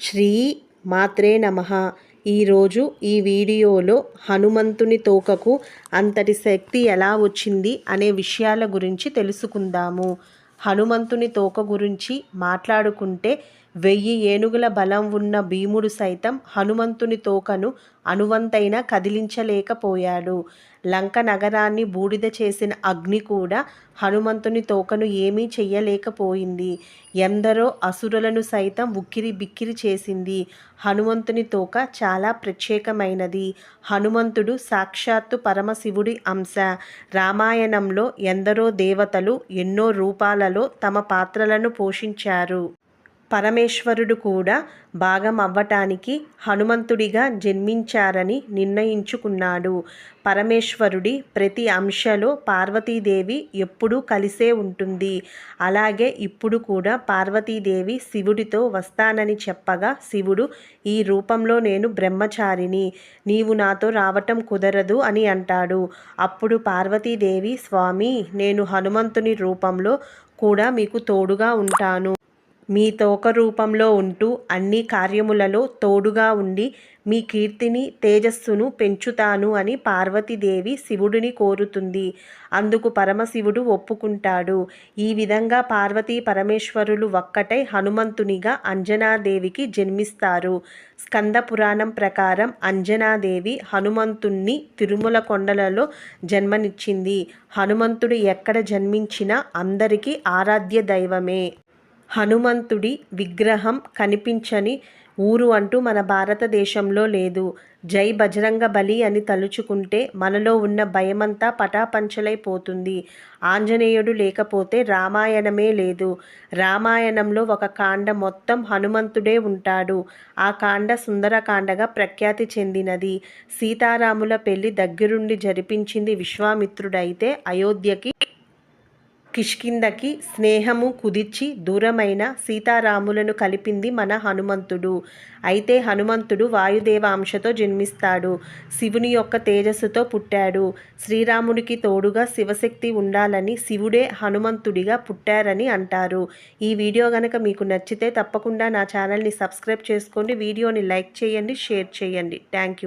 శ్రీ మాత్రే నమ. ఈరోజు ఈ వీడియోలో హనుమంతుని తోకకు అంతటి శక్తి ఎలా వచ్చింది అనే విషయాల గురించి తెలుసుకుందాము. హనుమంతుని తోక గురించి మాట్లాడుకుంటే వెయ్యి ఏనుగుల బలం ఉన్న భీముడు సైతం హనుమంతుని తోకను అనువంతైన కదిలించలేకపోయాడు. లంక నగరాన్ని బూడిద చేసిన అగ్ని కూడా హనుమంతుని తోకను ఏమీ చెయ్యలేకపోయింది. ఎందరో అసురులను సైతం ఉక్కిరి బిక్కిరి చేసింది. హనుమంతుని తోక చాలా ప్రత్యేకమైనది. హనుమంతుడు సాక్షాత్తు పరమశివుడి అంశ. రామాయణంలో ఎందరో దేవతలు ఎన్నో రూపాలలో తమ పాత్రలను పోషించారు. పరమేశ్వరుడు కూడా భాగం అవ్వటానికి హనుమంతుడిగా జన్మించారని నిర్ణయించుకున్నాడు. పరమేశ్వరుడి ప్రతి అంశలో పార్వతీదేవి ఎప్పుడూ కలిసే ఉంటుంది. అలాగే ఇప్పుడు కూడా పార్వతీదేవి శివుడితో వస్తానని చెప్పగా శివుడు ఈ రూపంలో నేను బ్రహ్మచారిని నీవు నాతో రావటం కుదరదు అని అంటాడు. అప్పుడు పార్వతీదేవి స్వామి నేను హనుమంతుని రూపంలో కూడా మీకు తోడుగా ఉంటాను. మీ తోక రూపంలో ఉంటూ అన్ని కార్యములలో తోడుగా ఉండి మీ కీర్తిని తేజస్సును పెంచుతాను అని పార్వతీదేవి శివుడిని కోరుతుంది. అందుకు పరమశివుడు ఒప్పుకుంటాడు. ఈ విధంగా పార్వతీ పరమేశ్వరులు ఒక్కటై హనుమంతునిగా అంజనాదేవికి జన్మిస్తారు. స్కంద పురాణం ప్రకారం అంజనాదేవి హనుమంతుణ్ణి తిరుమల కొండలలో జన్మనిచ్చింది. హనుమంతుడు ఎక్కడ జన్మించినా అందరికీ ఆరాధ్య దైవమే. హనుమంతుడి విగ్రహం కనిపించని ఊరు అంటూ మన భారతదేశంలో లేదు. జై బజరంగ బలి అని తలుచుకుంటే మనలో ఉన్న భయమంతా పటాపంచలైపోతుంది. ఆంజనేయుడు లేకపోతే రామాయణమే లేదు. రామాయణంలో ఒక కాండ మొత్తం హనుమంతుడే ఉంటాడు. ఆ కాండ సుందరకాండగా ప్రఖ్యాతి చెందినది. సీతారాముల పెళ్ళి దగ్గరుండి జరిపించింది విశ్వామిత్రుడైతే అయోధ్యకి కిష్కిందకి స్నేహము కుదిర్చి దూరమైన సీతారాములను కలిపింది మన హనుమంతుడు. అయితే హనుమంతుడు వాయుదేవ అంశతో జన్మిస్తాడు. శివుని యొక్క తేజస్సుతో పుట్టాడు. శ్రీరాముడికి తోడుగా శివశక్తి ఉండాలని శివుడే హనుమంతుడిగా పుట్టారని అంటారు. ఈ వీడియో గనక మీకు నచ్చితే తప్పకుండా నా ఛానల్ని సబ్స్క్రైబ్ చేసుకోండి. వీడియోని లైక్ చేయండి షేర్ చేయండి. Thank you.